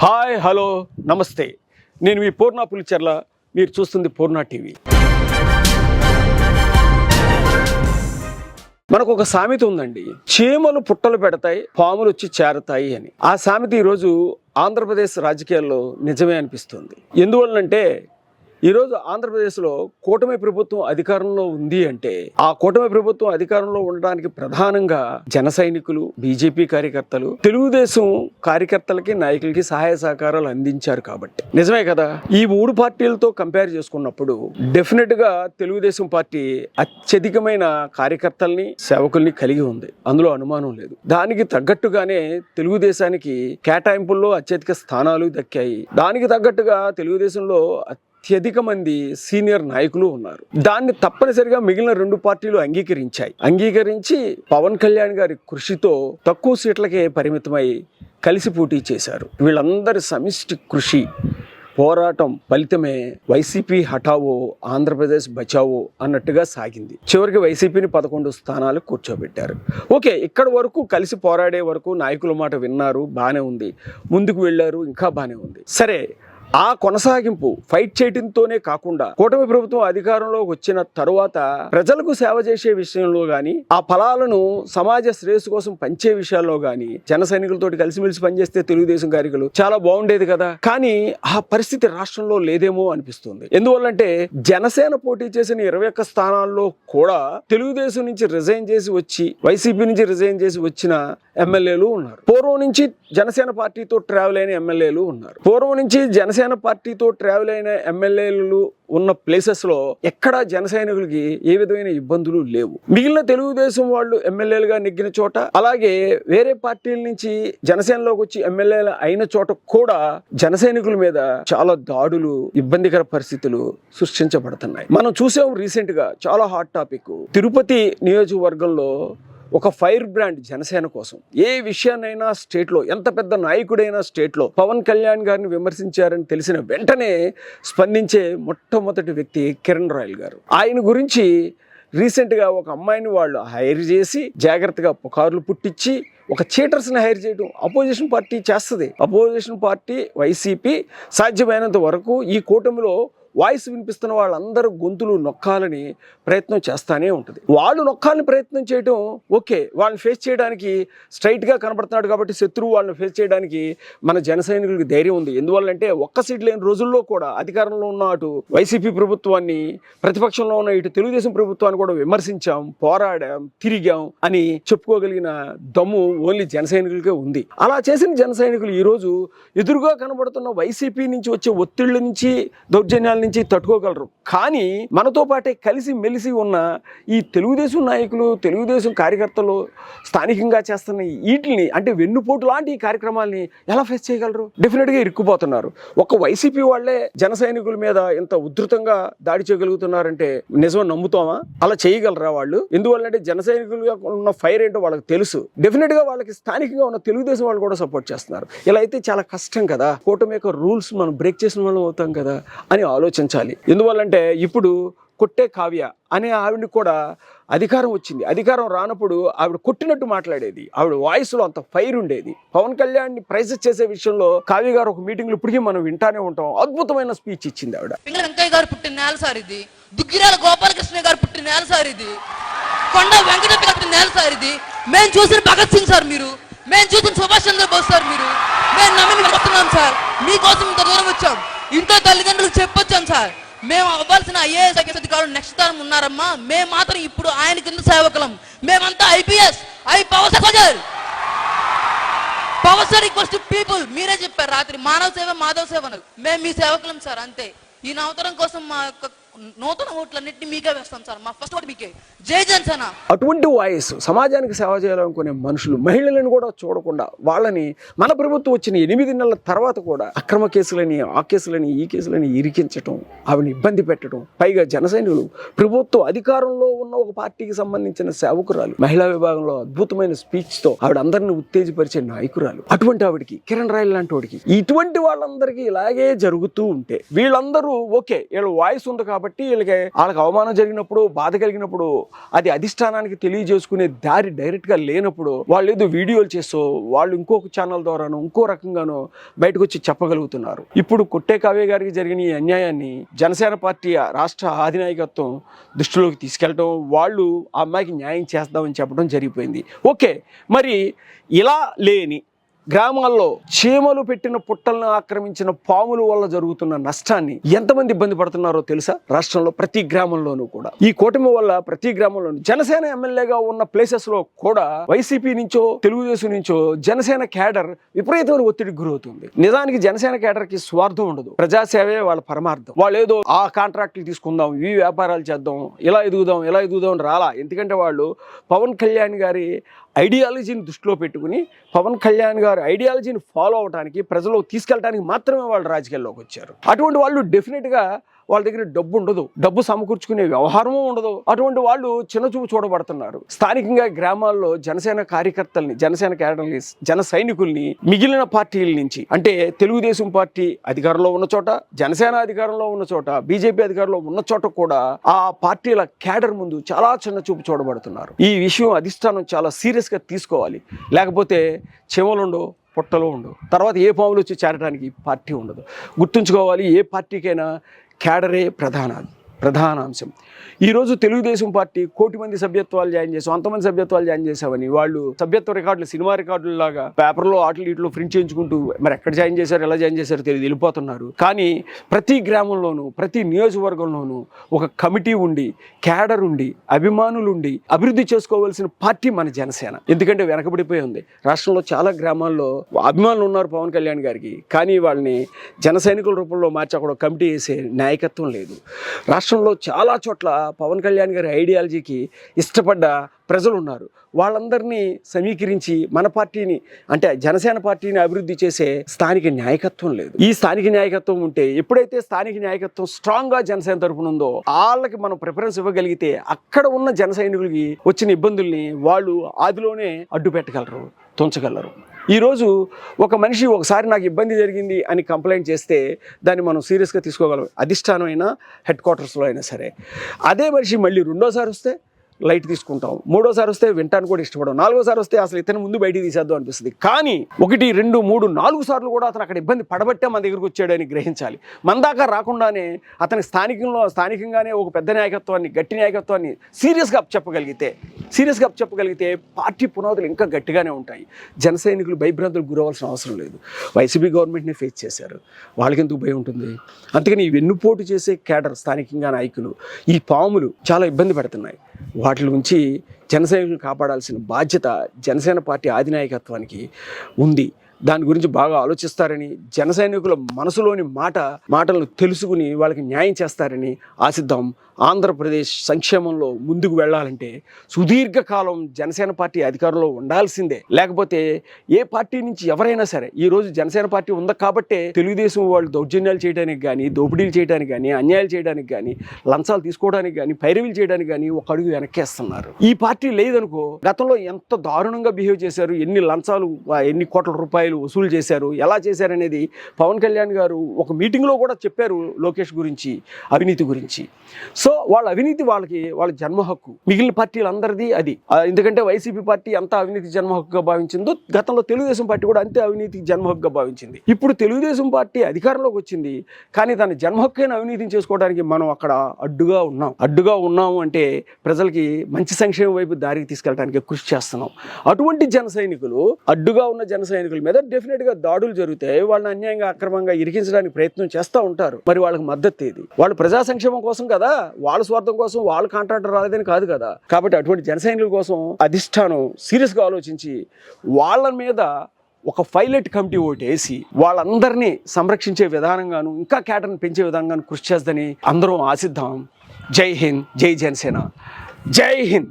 Hi hello నమస్తే. నేను మీ పూర్ణ పులిచెర్ల మీరు చూస్తుంది పూర్ణ టీవీ. మనకు ఒక సామెత ఉందండి. చీమలు పుట్టలు పెడతాయి పాములు వచ్చి చేరతాయి అని. ఆ సామెత ఈరోజు ఆంధ్రప్రదేశ్ రాజకీయాల్లో నిజమే అనిపిస్తుంది. ఎందువల్లంటే ఈరోజు ఆంధ్రప్రదేశ్లో కూటమి ప్రభుత్వం అధికారంలో ఉంది అంటే ఆ కూటమి ప్రభుత్వం అధికారంలో ఉండడానికి ప్రధానంగా జన సైనికులు బీజేపీ కార్యకర్తలు తెలుగుదేశం కార్యకర్తలకి నాయకులకి సహాయ సహకారాలు అందించారు కాబట్టి. నిజమే కదా? ఈ మూడు పార్టీలతో కంపేర్ చేసుకున్నప్పుడు డెఫినెట్గా తెలుగుదేశం పార్టీ అత్యధికమైన కార్యకర్తల్ని సేవకుల్ని కలిగి ఉంది. అందులో అనుమానం లేదు. దానికి తగ్గట్టుగానే తెలుగుదేశానికి కేటాయింపుల్లో అత్యధిక స్థానాలు దక్కాయి. దానికి తగ్గట్టుగా తెలుగుదేశంలో అత్యధిక మంది సీనియర్ నాయకులు ఉన్నారు. దాన్ని తప్పనిసరిగా మిగిలిన రెండు పార్టీలు అంగీకరించాయి. అంగీకరించి పవన్ కళ్యాణ్ గారి కృషితో తక్కువ సీట్లకే పరిమితమై కలిసి పోటీ చేశారు. వీళ్ళందరి సమిష్టి కృషి పోరాటం ఫలితమే వైసీపీ హఠావో ఆంధ్రప్రదేశ్ బచావో అన్నట్టుగా సాగింది. చివరికి వైసీపీని పదకొండు స్థానాలు కూర్చోబెట్టారు. ఓకే ఇక్కడ వరకు కలిసి పోరాడే వరకు నాయకుల మాట విన్నారు బాగానే ఉంది. ముందుకు వెళ్ళారు ఇంకా బాగానే ఉంది. సరే ఆ కొనసాగింపు ఫైట్ చేయడంతోనే కాకుండా కూటమి ప్రభుత్వం అధికారంలోకి వచ్చిన తరువాత ప్రజలకు సేవ చేసే విషయంలో గాని ఆ ఫలాలను సమాజ శ్రేయస్సు కోసం పంచే విషయాల్లో గాని జన సైనికులతో కలిసిమెలిసి పనిచేస్తే తెలుగుదేశం కార్యకులు చాలా బాగుండేది కదా. కానీ ఆ పరిస్థితి రాష్ట్రంలో లేదేమో అనిపిస్తుంది. ఎందువల్లంటే జనసేన పోటీ చేసిన ఇరవై ఒక్క స్థానాల్లో కూడా తెలుగుదేశం నుంచి రిజైన్ చేసి వచ్చి వైసీపీ నుంచి రిజైన్ చేసి వచ్చిన ఎమ్మెల్యేలు ఉన్నారు. పూర్వం నుంచి జనసేన పార్టీతో ట్రావెల్ అయిన ఎమ్మెల్యేలు ఉన్నారు. పూర్వం నుంచి జనసేన పార్టీతో ట్రావెల్ అయిన ఎమ్మెల్యేలు ఉన్న ప్లేసెస్లో ఎక్కడా ఎక్కడ జన సైనికులకి ఏ విధమైన ఇబ్బందులు లేవు. మిగిలిన తెలుగుదేశం వాళ్ళు ఎమ్మెల్యేలుగా నెగ్గిన చోట అలాగే వేరే పార్టీల నుంచి జనసేనలోకి వచ్చి ఎమ్మెల్యేలు అయిన చోట కూడా జనసైనికుల మీద చాలా దాడులు ఇబ్బందికర పరిస్థితులు సృష్టించబడుతున్నాయి. మనం చూసాం రీసెంట్గా చాలా హాట్ టాపిక్ తిరుపతి నియోజకవర్గంలో ఒక ఫైర్ బ్రాండ్ జనసేన కోసం ఏ విషయాన్నైనా స్టేట్లో ఎంత పెద్ద నాయకుడైనా స్టేట్లో పవన్ కళ్యాణ్ గారిని విమర్శించారని తెలిసిన వెంటనే స్పందించే మొట్టమొదటి వ్యక్తి కిరణ్ రాయల్ గారు. ఆయన గురించి రీసెంట్గా ఒక అమ్మాయిని వాళ్ళు హైర్ చేసి జాగ్రత్తగా పుకార్లు పుట్టించి ఒక చీటర్స్ని హైర్ చేయడం అపోజిషన్ పార్టీ చేస్తుంది. అపోజిషన్ పార్టీ వైసీపీ సాధ్యమైనంత వరకు ఈ కూటమిలో వాయిస్ వినిపిస్తున్న వాళ్ళందరూ గొంతులు నొక్కాలని ప్రయత్నం చేస్తానే ఉంటుంది. వాళ్ళు నొక్కాలని ప్రయత్నం చేయడం ఓకే వాళ్ళని ఫేస్ చేయడానికి స్ట్రైట్గా కనబడుతున్నాడు కాబట్టి శత్రువు వాళ్ళని ఫేస్ చేయడానికి మన జన సైనికులకు ధైర్యం ఉంది. ఎందువల్లంటే ఒక్క సీట్ లేని రోజుల్లో కూడా అధికారంలో ఉన్న అటు వైసీపీ ప్రభుత్వాన్ని ప్రతిపక్షంలో ఉన్న ఇటు తెలుగుదేశం ప్రభుత్వాన్ని కూడా విమర్శించాం పోరాడాం తిరిగాం అని చెప్పుకోగలిగిన దమ్ము ఓన్లీ జన సైనికులకే ఉంది. అలా చేసిన జన సైనికులు ఈరోజు ఎదురుగా కనబడుతున్న వైసీపీ నుంచి వచ్చే ఒత్తిళ్ళ నుంచి దౌర్జన్యాల నుంచి తట్టుకోగలరు. కానీ మనతో పాటే కలిసి మెలిసి ఉన్న ఈ తెలుగుదేశం నాయకులు తెలుగుదేశం కార్యకర్తలు స్థానికంగా చేస్తున్న వీటిని అంటే వెన్నుపోటు లాంటి ఈ కార్యక్రమాల్ని ఎలా ఫేస్ చేయగలరు? డెఫినెట్గా ఇరుక్కుపోతున్నారు. ఒక వైసీపీ వాళ్ళే జన సైనికుల మీద ఇంత ఉధృతంగా దాడి చేయగలుగుతున్నారంటే నిజం నమ్ముతామా? అలా చేయగలరా వాళ్ళు? ఎందువల్లంటే జన సైనికులుగా ఉన్న ఫైర్ ఏంటో వాళ్ళకి తెలుసు. డెఫినెట్గా వాళ్ళకి స్థానికంగా ఉన్న తెలుగుదేశం వాళ్ళు కూడా సపోర్ట్ చేస్తున్నారు. ఇలా అయితే చాలా కష్టం కదా. కూటమి యొక్క రూల్స్ మనం బ్రేక్ చేసిన వాళ్ళం అవుతాం కదా అని ఆలోచన ఆలోచించాలి. ఎందువల్లంటే ఇప్పుడు కొట్టే కావ్య అనే ఆవిడని కూడా అధికారం వచ్చింది. అధికారం రానప్పుడు ఆవిడ కొట్టినట్టు మాట్లాడేది. ఆవిడ వాయిస్లో అంత ఫైర్ ఉండేది. పవన్ కళ్యాణ్ని ప్రైజెస్ చేసే విషయంలో కావ్య గారు ఒక మీటింగ్లో ఇప్పటికీ మనం వింటానే ఉంటాం. అద్భుతమైన స్పీచ్ ఇచ్చింది ఆవిడ. పింగళ వెంకయ్య గారు పుట్టిన నేల సార్ ఇది. దుగ్గిరాల గోపాలకృష్ణ గారు పుట్టిన నేల సార్ ఇది. కొండ వెంకటప్ప గారు పుట్టిన నేల సార్ ఇది. మేము చూసిన భగత్ సింగ్ సార్ మీరు. మేము చూసిన సుభాష్ చంద్రబోస్ సార్ మీరు. మేము నమ్మిన సార్. మీకోసం ఇంత దూరం వచ్చాం. ఇంట్లో తల్లిదండ్రులు చెప్పొచ్చాం సార్. మేము అవ్వాల్సిన ఐఏఎస్ ఐఎస్ అధికారులు నెక్స్ట్ తరం ఉన్నారమ్మా. మేము మాత్రం ఇప్పుడు ఆయన కింద సేవకులం. మేమంతా IPS I power soldier power sir equals to people మీరే చెప్పారు రాత్రి మానవ సేవ మాధవ సేవ మేము మీ సేవకులం సార్ అంతే. ఈ నవతరం కోసం మా యొక్క నూతన ఓట్లన్నింటినీ మీకే వేస్తాం సార్. మా ఫస్ట్ ఓటు మీకే. జై జనసేన. అటువంటి వాయిస్ సమాజానికి సేవ చేయాలనుకునే మనుషులు మహిళలను కూడా చూడకుండా వాళ్ళని మన ప్రభుత్వం వచ్చిన ఎనిమిది నెలల తర్వాత కూడా అక్రమ కేసులని ఆ కేసులని ఈ కేసులని ఇరికించటం ఆవిడని ఇబ్బంది పెట్టడం పైగా జనసైనికులు ప్రభుత్వ అధికారంలో ఉన్న ఒక పార్టీకి సంబంధించిన సేవకురాలు మహిళా విభాగంలో అద్భుతమైన స్పీచ్తో ఆవిడ అందరిని ఉత్తేజపరిచే నాయకురాలు. అటువంటి ఆవిడికి కిరణ్ రాయల్ లాంటి వాడికి ఇటువంటి వాళ్ళందరికీ ఇలాగే జరుగుతూ ఉంటే వీళ్ళందరూ ఓకే వీళ్ళ వాయిస్ ఉంది కాబట్టి కాబట్టి వీళ్ళకి వాళ్ళకి అవమానం జరిగినప్పుడు బాధ కలిగినప్పుడు అది అధిష్టానానికి తెలియజేసుకునే దారి డైరెక్ట్గా లేనప్పుడు వాళ్ళు ఏదో వీడియోలు చేస్తూ వాళ్ళు ఇంకొక ఛానల్ ద్వారానో ఇంకో రకంగానో బయటకు వచ్చి చెప్పగలుగుతున్నారు. ఇప్పుడు కొట్టే కావ్య గారికి జరిగిన ఈ అన్యాయాన్ని జనసేన పార్టీ రాష్ట్ర అధినాయకత్వం దృష్టిలోకి తీసుకెళ్ళడం వాళ్ళు ఆ అమ్మాయికి న్యాయం చేస్తామని చెప్పడం జరిగిపోయింది. ఓకే మరి ఇలా లేని గ్రామాల్లో చీమలు పెట్టిన పుట్టలను ఆక్రమించిన పాముల వల్ల జరుగుతున్న నష్టాన్ని ఎంతమంది ఇబ్బంది పడుతున్నారో తెలుసా? రాష్ట్రంలో ప్రతి గ్రామంలోనూ కూడా. ఈ కూటమి వల్ల ప్రతి గ్రామంలోనూ జనసేన ఎమ్మెల్యేగా ఉన్న ప్లేసెస్లో కూడా వైసీపీ నుంచో తెలుగుదేశం నుంచో జనసేన క్యాడర్ విపరీతమైన ఒత్తిడికి గురవుతుంది. నిజానికి జనసేన క్యాడర్కి స్వార్థం ఉండదు. ప్రజాసేవే వాళ్ళ పరమార్థం. వాళ్ళు ఏదో ఆ కాంట్రాక్ట్లు తీసుకుందాం ఈ వ్యాపారాలు చేద్దాం ఇలా ఎదుగుదాం ఇలా ఎదుగుదాం అని రాలా. ఎందుకంటే వాళ్ళు పవన్ కళ్యాణ్ గారి ఐడియాలజీని దృష్టిలో పెట్టుకుని పవన్ కళ్యాణ్ గారి ఐడియాలజీని ఫాలో అవడానికి ప్రజలకు తీసుకెళ్ళడానికి మాత్రమే వాళ్ళు రాజకీయాల్లోకి వచ్చారు. అటువంటి వాళ్ళు డెఫినెట్గా వాళ్ళ దగ్గర డబ్బు ఉండదు. డబ్బు సమకూర్చుకునే వ్యవహారము ఉండదు. అటువంటి వాళ్ళు చిన్నచూపు చూడబడుతున్నారు. స్థానికంగా గ్రామాల్లో జనసేన కార్యకర్తల్ని జనసేన క్యాడర్ని జన సైనికుల్ని మిగిలిన పార్టీల నుంచి అంటే తెలుగుదేశం పార్టీ అధికారంలో ఉన్న చోట జనసేన అధికారంలో ఉన్న చోట బీజేపీ అధికారంలో ఉన్న చోట కూడా ఆ పార్టీల క్యాడర్ ముందు చాలా చిన్న చూపు చూడబడుతున్నారు. ఈ విషయం అధిష్టానం చాలా సీరియస్గా తీసుకోవాలి. లేకపోతే చెమలుండో పుట్టలు ఉండవు. తర్వాత ఏ పాములు వచ్చి చేరడానికి పార్టీ ఉండదు. గుర్తుంచుకోవాలి ఏ పార్టీకైనా క్యాడరే ప్రధాన ప్రధాన అంశం. ఈరోజు తెలుగుదేశం పార్టీ కోటి మంది సభ్యత్వాలు జాయిన్ చేసాం అంతమంది సభ్యత్వాలు జాయిన్ చేసామని వాళ్ళు సభ్యత్వ రికార్డులు సినిమా రికార్డులు లాగా పేపర్లో ఆటలు ఇట్లో ప్రింట్ చేయించుకుంటూ మరి ఎక్కడ జాయిన్ చేశారు ఎలా జాయిన్ చేశారో తెలియదు వెళ్ళిపోతున్నారు. కానీ ప్రతి గ్రామంలోనూ ప్రతి నియోజకవర్గంలోనూ ఒక కమిటీ ఉండి క్యాడర్ ఉండి అభిమానులు ఉండి అభివృద్ధి చేసుకోవాల్సిన పార్టీ మన జనసేన. ఎందుకంటే వెనకబడిపోయి ఉంది. రాష్ట్రంలో చాలా గ్రామాల్లో అభిమానులు ఉన్నారు పవన్ కళ్యాణ్ గారికి. కానీ వాళ్ళని జన సైనికుల రూపంలో మార్చి అక్కడ కమిటీ వేసే నాయకత్వం లేదు. రాష్ట్రంలో చాలా చోట్ల పవన్ కళ్యాణ్ గారి ఐడియాలజీకి ఇష్టపడ్డ ప్రజలు ఉన్నారు వాళ్ళందరినీ సమీకరించి మన పార్టీని అంటే జనసేన పార్టీని అభివృద్ధి చేసే స్థానిక నాయకత్వం లేదు. ఈ స్థానిక నాయకత్వం ఉంటే ఎప్పుడైతే స్థానిక నాయకత్వం స్ట్రాంగ్గా జనసేన తరపున ఉందో వాళ్ళకి మనం ప్రిఫరెన్స్ ఇవ్వగలిగితే అక్కడ ఉన్న జన సైనికులకి వచ్చిన ఇబ్బందుల్ని వాళ్ళు ఆదిలోనే అడ్డు పెట్టగలరు తుంచగలరు. ఈరోజు ఒక మనిషి ఒకసారి నాకు ఇబ్బంది జరిగింది అని కంప్లైంట్ చేస్తే దాన్ని మనం సీరియస్గా తీసుకోగలం. అధిష్టానం అయినా హెడ్ క్వార్టర్స్లో అయినా సరే. అదే మనిషి మళ్ళీ రెండోసారి వస్తే లైట్ తీసుకుంటాం. మూడోసారి వస్తే వింటానికి కూడా ఇష్టపడం నాలుగోసారి వస్తే అసలు ఇతను ముందు బయటికి తీసేద్దాం అనిపిస్తుంది. కానీ ఒకటి రెండు మూడు నాలుగు సార్లు కూడా అతను అక్కడ ఇబ్బంది పడబట్టే మన దగ్గరకు వచ్చాడని గ్రహించాలి. మన దాకా రాకుండానే అతని స్థానికంలో స్థానికంగానే ఒక పెద్ద నాయకత్వాన్ని గట్టి నాయకత్వాన్ని సీరియస్గా చెప్పగలిగితే సీరియస్గా చెప్పగలిగితే పార్టీ పునాదులు ఇంకా గట్టిగానే ఉంటాయి. జన సైనికులు భయభ్రాంతులకు గురవలసిన అవసరం లేదు. వైసీపీ గవర్నమెంట్ని ఫేస్ చేశారు. వాళ్ళకి ఎందుకు భయం ఉంటుంది? అందుకని ఈ వెన్నుపోటు చేసే కేడర్ స్థానికంగా నాయకులు ఈ పాములు చాలా ఇబ్బంది పెడుతున్నాయి. వాటి నుంచి జనసేనను కాపాడాల్సిన బాధ్యత జనసేన పార్టీ ఆధినాయకత్వానికి ఉంది. దాని గురించి బాగా ఆలోచిస్తారని జన సైనికుల మనసులోని మాట మాటలను తెలుసుకుని వాళ్ళకి న్యాయం చేస్తారని ఆశిద్దాం. ఆంధ్రప్రదేశ్ సంక్షేమంలో ముందుకు వెళ్ళాలంటే సుదీర్ఘకాలం జనసేన పార్టీ అధికారంలో ఉండాల్సిందే. లేకపోతే ఏ పార్టీ నుంచి ఎవరైనా సరే ఈ రోజు జనసేన పార్టీ ఉంది కాబట్టే తెలుగుదేశం వాళ్ళు దౌర్జన్యాలు చేయడానికి కానీ దోపిడీలు చేయడానికి కానీ అన్యాయాలు చేయడానికి కానీ లంచాలు తీసుకోవడానికి కానీ పైరవీలు చేయడానికి కానీ ఒక అడుగు వెనక్కేస్తున్నారు. ఈ పార్టీ లేదనుకో గతంలో ఎంత దారుణంగా బిహేవ్ చేశారు ఎన్ని లంచాలు ఎన్ని కోట్ల రూపాయలు వసూలు చేశారు. ఎలా చేశారనేది పవన్ కళ్యాణ్ గారు ఒక మీటింగ్లో కూడా చెప్పారు లోకేష్ గురించి అవినీతి గురించి. సో వాళ్ళ అవినీతి వాళ్ళకి వాళ్ళ జన్మ హక్కు. మిగిలిన పార్టీలందరిది అది. ఎందుకంటే వైసీపీ పార్టీ ఎంత అవినీతి జన్మ హక్కుగా భావించిందో గతంలో తెలుగుదేశం పార్టీ కూడా అంతే అవినీతి జన్మ హక్కుగా భావించింది. ఇప్పుడు తెలుగుదేశం పార్టీ అధికారంలోకి వచ్చింది. కానీ దాని జన్మ హక్కుని అవినీతిని చేసుకోవడానికి మనం అక్కడ అడ్డుగా ఉన్నాం. అడ్డుగా ఉన్నాము అంటే ప్రజలకి మంచి సంక్షేమం వైపు దారికి తీసుకెళ్ళడానికి కృషి చేస్తున్నాం. అటువంటి జన సైనికులు అడ్డుగా ఉన్న జన సైనికుల మీద డెఫినెట్గా దాడులు జరుగుతాయి వాళ్ళని అన్యాయంగా అక్రమంగా ఇరికించడానికి ప్రయత్నం చేస్తూ ఉంటారు. మరి వాళ్ళకి మద్దతు ఏది? వాళ్ళు ప్రజా సంక్షేమం కోసం కదా? వాళ్ళ స్వార్థం కోసం వాళ్ళ కాంట్రాక్టర్ రాలేదని కాదు కదా? కాబట్టి అటువంటి జనసైనికుల కోసం అధిష్టానం సీరియస్గా ఆలోచించి వాళ్ళ మీద ఒక పైలట్ కమిటీ ఓటు వేసి వాళ్ళందరినీ సంరక్షించే విధానంగాను ఇంకా కేటర్ని పెంచే విధానంగాను కృషి చేద్దని అందరం ఆశిద్దాం. జై హింద్ జై జనసేన. జై హింద్.